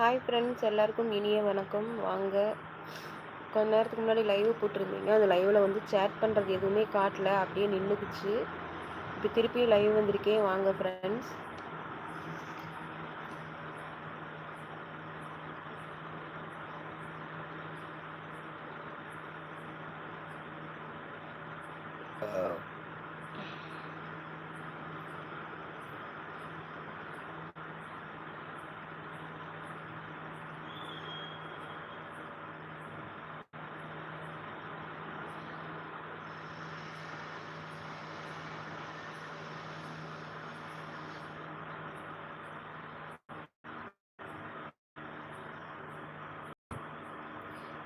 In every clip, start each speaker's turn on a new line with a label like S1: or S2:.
S1: Hi friends எல்லாருக்கும் இனிய வணக்கம். வாங்க. கொஞ்ச நேரத்துக்கு முன்னாடி லைவ் போட்டிருந்தீங்க. அந்த லைவில் வந்து சேட் பண்ணுறது எதுவுமே காட்டல. அப்படியே நின்றுக்குச்சு இப்போ திருப்பியும் லைவ் வந்திருக்கேன். வாங்க ஃப்ரெண்ட்ஸ்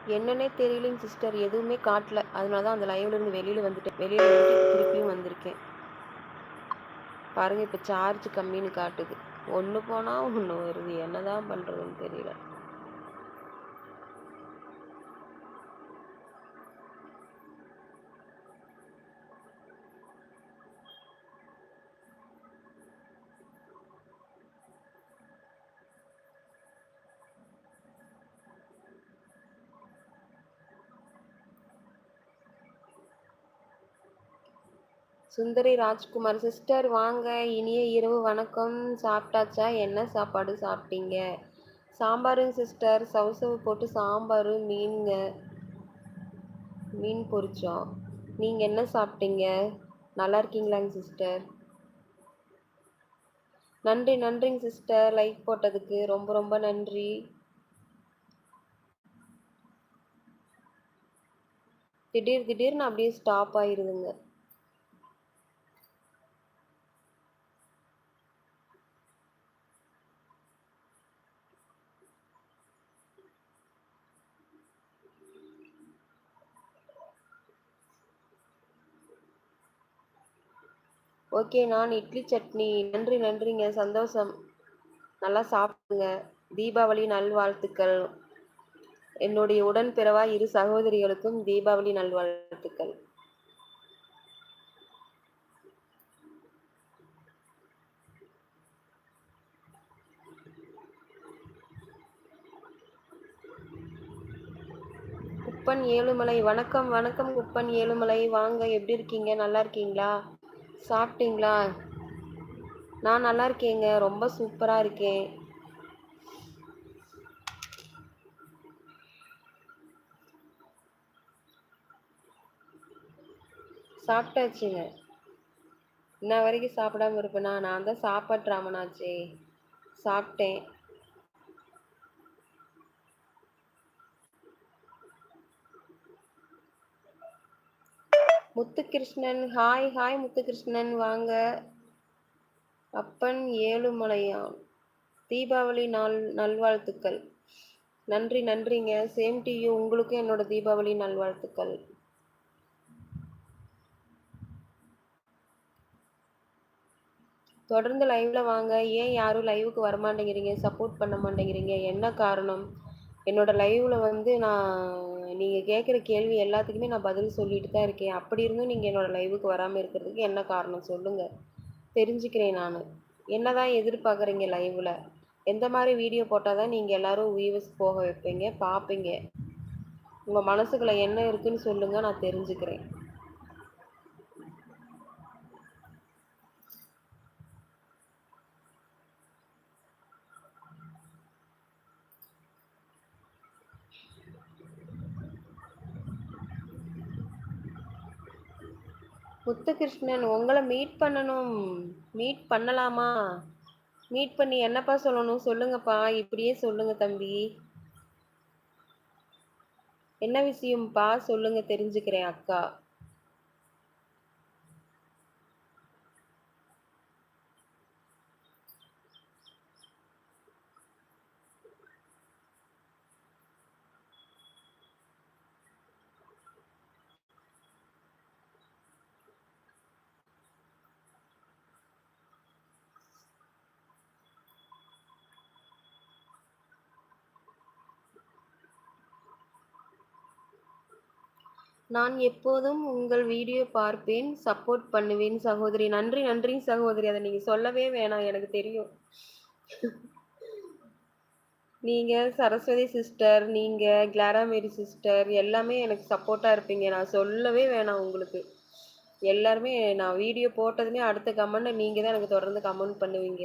S1: என்னன்னே தெரியலைங்க சிஸ்டர். எதுவுமே காட்டல. அதனால தான் அந்த லைவ்ல இருந்து வெளியில் வந்துட்டேன் வெளியில் வந்துட்டு திருப்பியும் வந்திருக்கேன். பாருங்க இப்போ சார்ஜ் கம்மின்னு காட்டுது. ஒன்று போனால் ஒன்று வருது. என்னதான் பண்ணுறதுன்னு தெரியல. சுந்தரி ராஜ்குமார் சிஸ்டர் வாங்க. இனிய இரவு வணக்கம். சாப்பிட்டாச்சா? என்ன சாப்பாடு சாப்பிட்டீங்க? சாம்பாருங்க சிஸ்டர். சவுசவு போட்டு சாம்பார் மீனுங்க. மீன் பொரிச்சோம் நீங்கள் என்ன சாப்பிட்டீங்க? நல்லா இருக்கீங்களாங்க சிஸ்டர். நன்றி நன்றிங்க சிஸ்டர். லைக் போட்டதுக்கு ரொம்ப ரொம்ப நன்றி. திடீர் திடீர்னு அப்படியே ஸ்டாப் ஆயிருதுங்க. ஓகே நான் இட்லி சட்னி. நன்றி நன்றிங்க. சந்தோஷம். நல்லா சாப்பிடுங்க. தீபாவளி நல்வாழ்த்துக்கள். என்னுடைய உடன்பிறவா இரு சகோதரிகளுக்கும் தீபாவளி நல்வாழ்த்துக்கள். குப்பன் ஏழுமலை. வணக்கம் வணக்கம் குப்பன் ஏழுமலை. வாங்க எப்படி இருக்கீங்க? நல்லா இருக்கீங்களா? சாப்பிட்டீங்களா? நான் நல்லா இருக்கேங்க. ரொம்ப சூப்பராக இருக்கேன். சாப்பிட்டாச்சுங்க. இன்ன வரைக்கும் சாப்பிடாம இருப்பேனா? நான் தான் சாப்பாட்டு ராமனாச்சே சாப்பிட்டேன். முத்துகிருஷ்ணன் ஹாய் ஹாய் முத்துகிருஷ்ணன் வாங்க. அப்பன் ஏழுமலையான். தீபாவளி நாள் நல்வாழ்த்துக்கள். நன்றி நன்றிங்க. சேம் டு யூ உங்களுக்கும் என்னோட தீபாவளி நல்வாழ்த்துக்கள். தொடர்ந்து லைவ்ல வாங்க. ஏன் யாரும் லைவுக்கு வர மாட்டேங்கிறீங்க சப்போர்ட் பண்ண மாட்டேங்கிறீங்க? என்ன காரணம்? என்னோட லைவ்ல வந்து நான் நீங்கள் கேட்குற கேள்வி எல்லாத்துக்குமே நான் பதில் சொல்லிட்டு தான் இருக்கேன். அப்படி இருந்தும் நீங்கள் என்னோட லைவுக்கு வராமல் இருக்கிறதுக்கு என்ன காரணம் சொல்லுங்கள் தெரிஞ்சுக்கிறேன் நான். என்னதான் எதிர்பார்க்குறீங்க லைவ்ல எந்த மாதிரி வீடியோ போட்டால் தான் நீங்கள் எல்லாரும் வியூவர்ஸ் போக வைப்பீங்க பார்ப்பீங்க? உங்கள் மனசுக்குள்ள என்ன இருக்குன்னு சொல்லுங்கள் நான் தெரிஞ்சுக்கிறேன். முத்துகிருஷ்ணன் உங்களை மீட் பண்ணணும். மீட் பண்ணலாமா? மீட் பண்ணி என்னப்பா சொல்லணும்? சொல்லுங்கப்பா. இப்படியே சொல்லுங்க தம்பி. என்ன விஷயம்ப்பா? சொல்லுங்க தெரிஞ்சுக்கிறேன் அக்கா. நான் எப்போதும் உங்கள் வீடியோ பார்ப்பேன் சப்போர்ட் பண்ணுவேன் சகோதரி நன்றி நன்றி சகோதரி அதை நீங்கள் சொல்லவே வேணாம் எனக்கு தெரியும் நீங்க சரஸ்வதி சிஸ்டர், நீங்க கிளாராமேரி சிஸ்டர் எல்லாமே எனக்கு சப்போர்ட்டா இருப்பீங்க. நான் சொல்லவே வேணாம் உங்களுக்கு. எல்லாருமே நான் வீடியோ போட்டதுமே அடுத்த கமெண்ட்டை நீங்க தான் எனக்கு தொடர்ந்து கமெண்ட் பண்ணுவீங்க.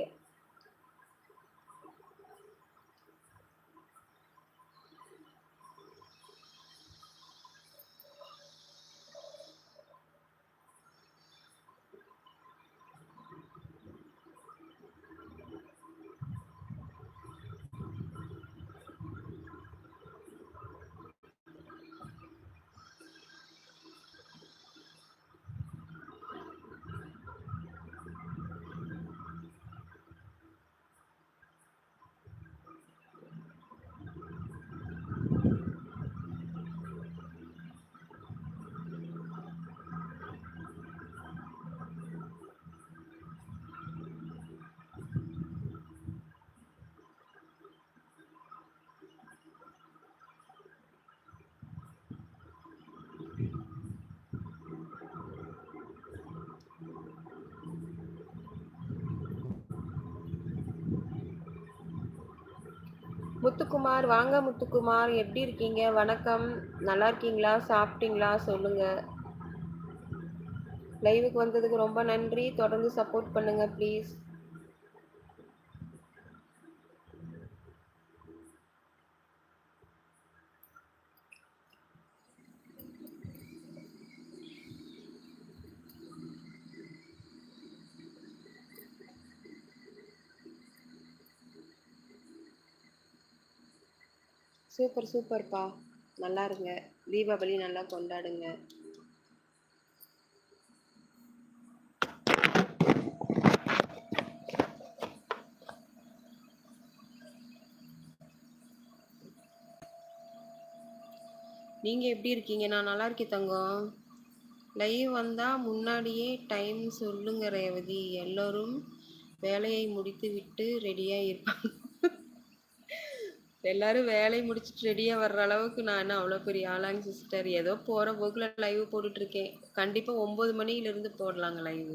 S1: முத்துக்குமார் வாங்க முத்துக்குமார் எப்படி இருக்கீங்க? வணக்கம். நல்லா இருக்கீங்களா? சாப்பிட்டீங்களா? சொல்லுங்க. லைவுக்கு வந்ததுக்கு ரொம்ப நன்றி. தொடர்ந்து சப்போர்ட் பண்ணுங்க ப்ளீஸ் சூப்பர் சூப்பர்ப்பா. நல்லா இருங்க தீபாவளி நல்லா கொண்டாடுங்க. நீங்கள் எப்படி இருக்கீங்க? நான் நல்லா இருக்கேன் தங்கம். லைவ் வந்தால் முன்னாடியே டைம் சொல்லுங்க ரேவதி. எல்லோரும் வேலையை முடித்து விட்டு ரெடியாக இருப்பாங்க. எல்லாரும் வேலையை முடிச்சுட்டு ரெடியாக வர்ற அளவுக்கு நான் என்ன அவ்வளோ பெரிய ஆளாங்க சிஸ்டர் ஏதோ போகிற போக்கில் லைவ் போட்டுட்ருக்கேன் கண்டிப்பாக ஒம்பது மணியிலேருந்து போடலாங்க லைவ்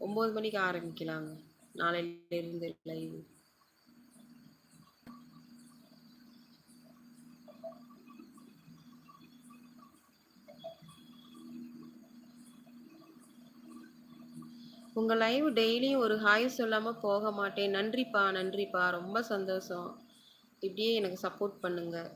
S1: ஒம்பது மணிக்கு ஆரம்பிக்கலாங்க. நாளையிலேருந்து லைவ் உங்கள் லைவ் டெய்லியும் ஒரு ஹாய் சொல்லாமல் போக மாட்டேன். நன்றிப்பா நன்றிப்பா. ரொம்ப சந்தோஷம். இப்படியே எனக்கு சப்போர்ட் பண்ணுங்கள்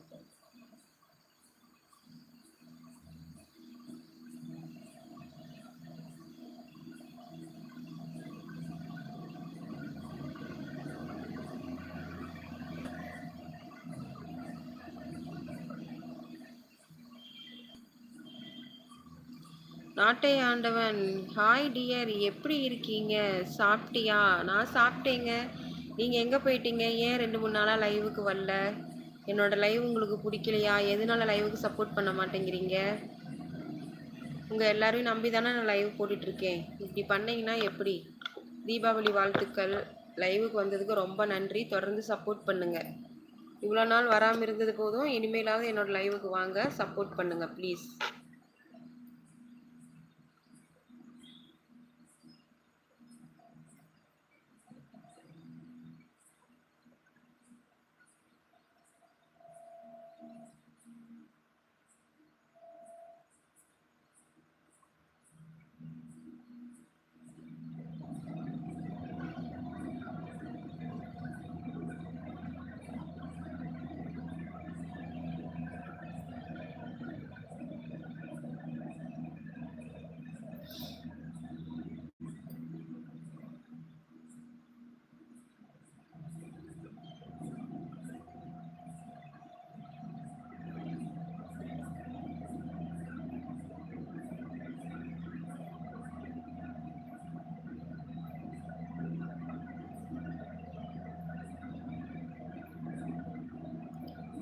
S1: நாட்டை ஆண்டவன். ஹாய் டியர் எப்படி இருக்கீங்க? சாப்பிட்டியா? நான் சாப்பிட்டேங்க. நீங்கள் எங்கே போயிட்டீங்க? ஏன் ரெண்டு மூணு நாளாக லைவுக்கு வரல? என்னோடய லைவ் உங்களுக்கு பிடிக்கலையா? எதனால லைவுக்கு சப்போர்ட் பண்ண மாட்டேங்கிறீங்க? உங்கள் எல்லாரையும் நம்பி தானே நான் லைவ் போட்டுட்ருக்கேன். இப்படி பண்ணிங்கன்னா எப்படி? தீபாவளி வாழ்த்துக்கள். லைவுக்கு வந்ததுக்கு ரொம்ப நன்றி. தொடர்ந்து சப்போர்ட் பண்ணுங்கள் இவ்வளோ நாள் வராமல் இருந்தது போதும் இனிமேலாவது என்னோடய லைவுக்கு வாங்க சப்போர்ட் பண்ணுங்கள் ப்ளீஸ்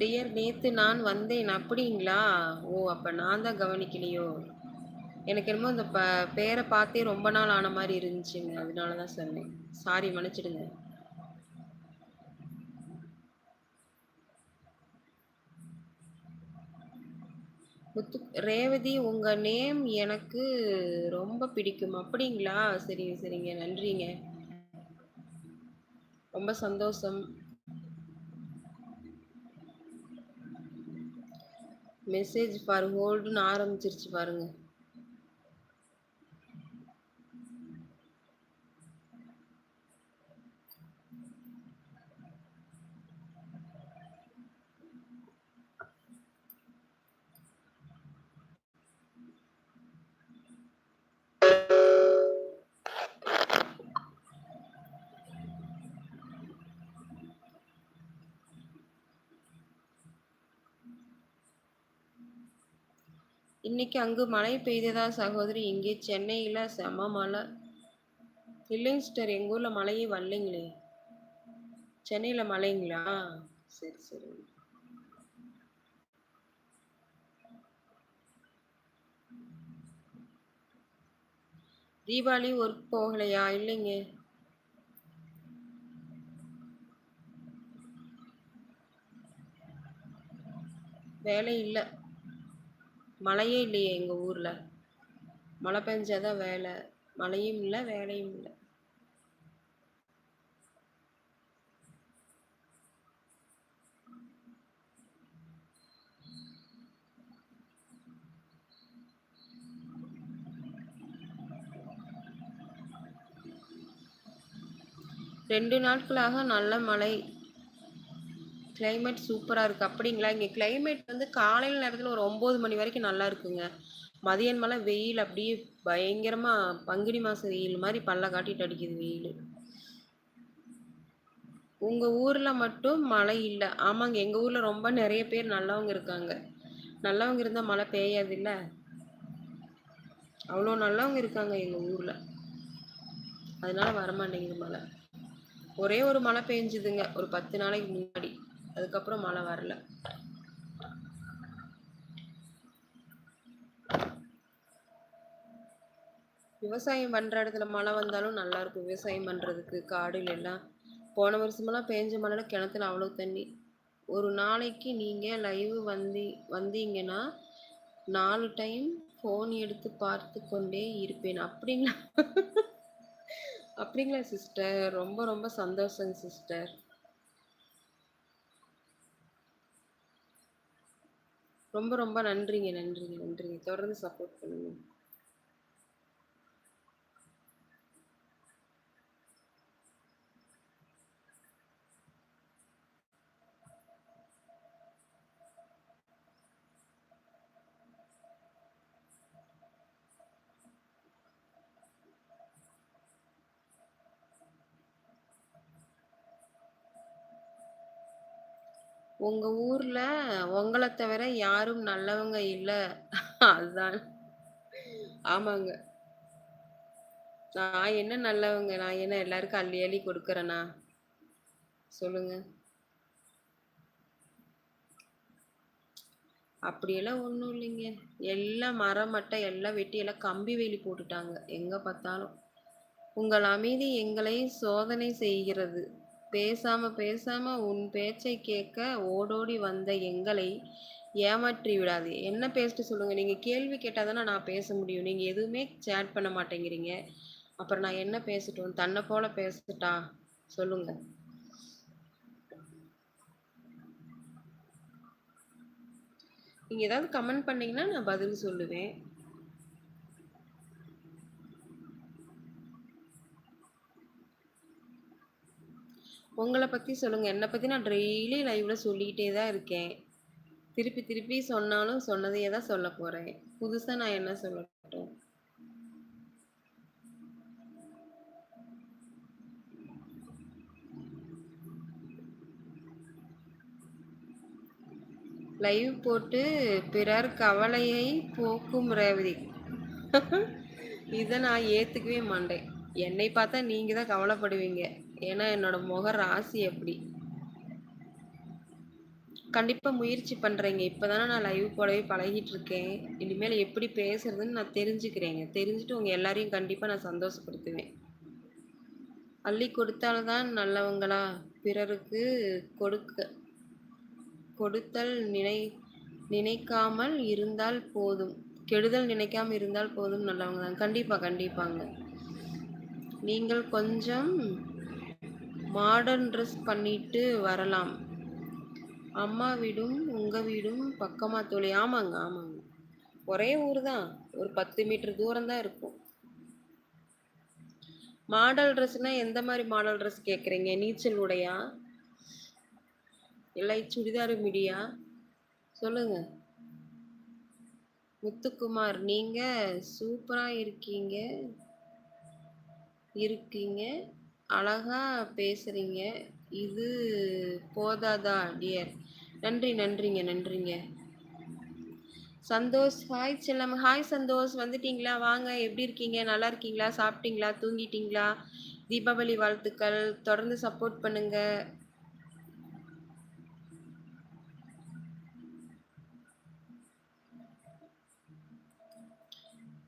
S1: டியர் நேற்று நான் வந்தேன். அப்படிங்களா? ஓ அப்போ நான் தான் கவனிக்கலையோ? எனக்கு என்னமோ இந்த ப பேரை பார்த்தே ரொம்ப நாள் ஆன மாதிரி இருந்துச்சுங்க. அதனால தான் சொன்னேன். சாரி மன்னிச்சிடுங்க. முத்து ரேவதி உங்கள் நேம் எனக்கு ரொம்ப பிடிக்கும். அப்படிங்களா? சரிங்க சரிங்க. நன்றிங்க. ரொம்ப சந்தோஷம். மெசேஜ் ஃபார் ஹோல்டுன்னு ஆரம்பிச்சிருச்சு பாருங்க. இன்னைக்கு அங்கு மழை பெய்ததா சகோதரி? இங்கே சென்னையில் செம மழை. இல்லைங்க சிஸ்டர் எங்கள் ஊரில் மழையே வரலைங்களே. சென்னையில் மழைங்களா? சரி சரி. தீபாவளி ஒர்க் போகலையா? இல்லைங்க. வேலை இல்லை. மழையே இல்லையே எங்கள் ஊரில். மழை பெஞ்சாதான் வேலை. மழையும் இல்லை வேலையும் இல்லை. ரெண்டு நாட்களாக நல்ல மழை. கிளைமேட் சூப்பராக இருக்குது அப்படிங்களா? இங்கே கிளைமேட் வந்து காலையில் நேரத்தில் ஒரு ஒம்பது மணி வரைக்கும் நல்லா இருக்குங்க. மதியானமெல்லாம் வெயில் அப்படியே பயங்கரமாக பங்குனி மாதம் வெயில் மாதிரி பல்ல காட்டிட்டு அடிக்குது வெயில். உங்கள் ஊரில் மட்டும் மழை இல்லை. ஆமாங்க எங்கள் ஊரில் ரொம்ப நிறைய பேர் நல்லவங்க இருக்காங்க. நல்லவங்க இருந்தால் மழை பெய்யாது இல்லை அவ்வளோ நல்லவங்க இருக்காங்க எங்கள் ஊரில். அதனால வரமாட்டேங்குது மழை. ஒரே ஒரு மழை பெஞ்சுதுங்க ஒரு பத்து நாளைக்கு முன்னாடி. அதுக்கப்புறம் மழை வரல. விவசாயம் பண்ணுற இடத்துல மழை வந்தாலும் நல்லாயிருக்கும் விவசாயம் பண்ணுறதுக்கு காடுல எல்லாம் போன வருஷமெல்லாம் பேஞ்ச மழையில் கிணத்துல அவ்வளோ தண்ணி. ஒரு நாளைக்கு நீங்கள் லைவ் வந்தி வந்தீங்கன்னா நாலு டைம் ஃபோன் எடுத்து பார்த்து கொண்டே இருப்பேன். அப்படிங்களா அப்படிங்களா சிஸ்டர் ரொம்ப ரொம்ப சந்தோஷங்க சிஸ்டர் ரொம்ப ரொம்ப நன்றிங்க நன்றிங்க நன்றிங்க. தொடர்ந்து சப்போர்ட் பண்ணுங்க. உங்க ஊர்ல உங்களை தவிர யாரும் நல்லவங்க இல்ல. அதுதான். ஆமாங்க. நான் என்ன நல்லவங்க? நான் என்ன எல்லாருக்கும் அள்ளி அள்ளி கொடுக்குறேனா? சொல்லுங்க. அப்படியெல்லாம் ஒன்றும் இல்லைங்க. எல்லாம் மரம், மட்டை எல்லாம் வெட்டி எல்லாம் கம்பி வேலி போட்டுட்டாங்க. எங்கே பார்த்தாலும். உங்கள் அமைதி எங்களை சோதனை செய்கிறது. பேசாம பேசாம உன் பேச்சை கேட்க ஓடோடி வந்த எங்களை ஏமாற்றி விடாது. என்ன பேசிட்டு சொல்லுங்க? நீங்க கேள்வி கேட்டால் தானே நான் பேச முடியும். நீங்க எதுவுமே சேட் பண்ண மாட்டேங்கிறீங்க. அப்புறம் நான் என்ன பேசட்டும்? தன்னை போல பேசட்டா? சொல்லுங்க. நீங்க ஏதாவது கமெண்ட் பண்ணீங்கன்னா நான் பதில் சொல்லுவேன். உங்களை பற்றி சொல்லுங்கள் என்னை பற்றி நான் டெய்லி லைவில் சொல்லிக்கிட்டே தான் இருக்கேன். திருப்பி திருப்பி சொன்னாலும் சொன்னதையே தான் சொல்ல போகிறேன் புதுசாக நான் என்ன சொல்லட்டும்? லைவ் போட்டு பிறர் கவலையை போக்கும் ரேவதி. இதை நான் ஏற்றுக்கவே மாட்டேன். என்னை பார்த்தா நீங்கள் தான் கவலைப்படுவீங்க. ஏன்னா என்னோட முக ராசி அப்படி. கண்டிப்பாக முயற்சி பண்ணுறேங்க இப்போ தானே நான் லைவ் போடவே பழகிட்டு இருக்கேன் இனிமேல் எப்படி பேசுறதுன்னு நான் தெரிஞ்சுக்கிறேங்க. தெரிஞ்சுட்டு உங்கள் எல்லாரையும் கண்டிப்பாக நான் சந்தோஷப்படுத்துவேன். அள்ளி கொடுத்தால்தான் நல்லவங்களா? பிறருக்கு கொடுக்க கொடுத்தல் நினை நினைக்காமல் இருந்தால் போதும். கெடுதல் நினைக்காமல் இருந்தால் போதும். நல்லவங்க தான் கண்டிப்பாக கண்டிப்பாங்க. நீங்கள் கொஞ்சம் மாடர்ன் ட்ரெஸ் பண்ணிட்டு வரலாம். அம்மா வீடும் உங்கள் வீடும் பக்கமாக தோழி. ஆமாங்க ஆமாங்க. ஒரே ஊர் தான் ஒரு பத்து மீட்டர் தூரம் தான் இருக்கும். மாடல் ட்ரெஸ்னால் எந்த மாதிரி மாடல் ட்ரெஸ் கேட்குறீங்க நீச்சல் உடையா? இல்லை சுடிதார் மிடியா? சொல்லுங்க. முத்துக்குமார் நீங்கள் சூப்பராக இருக்கீங்க. இருக்கீங்க. அழகா பேசுகிறீங்க இது போதாதா டியர்? நன்றி நன்றிங்க நன்றிங்க. சந்தோஷ் ஹாய் செல்லம் ஹாய் சந்தோஷ் வந்துட்டீங்களா? வாங்க எப்படி இருக்கீங்க? நல்லா இருக்கீங்களா? சாப்பிட்டீங்களா? தூங்கிட்டீங்களா? தீபாவளி வாழ்த்துக்கள். தொடர்ந்து சப்போர்ட் பண்ணுங்க.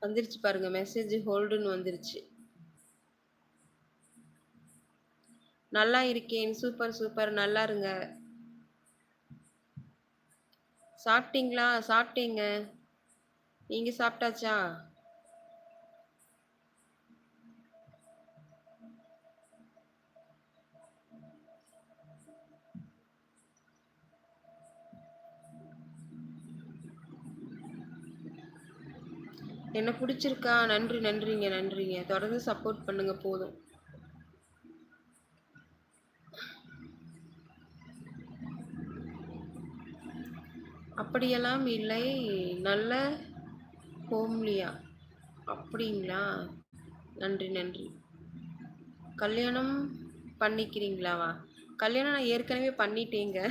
S1: வந்துருச்சு பாருங்க. மெசேஜ் ஹோல்டுன்னு வந்துருச்சு. நல்லா இருக்கேன் சூப்பர் சூப்பர் நல்லா இருங்க. சாப்பிட்டீங்களா? சாப்பிட்டீங்க. நீங்க சாப்பிட்டாச்சா? என்ன பிடிச்சிருக்கா? நன்றி நன்றிங்க நன்றிங்க. தொடர்ந்து சப்போர்ட் பண்ணுங்க போதும். அப்படியெல்லாம் இல்லை. நல்ல ஹோம்லியா. அப்படிங்களா? நன்றி நன்றி. கல்யாணம் பண்ணிக்கிறீங்களாவா? கல்யாணம் நான் ஏற்கனவே பண்ணிட்டேங்க.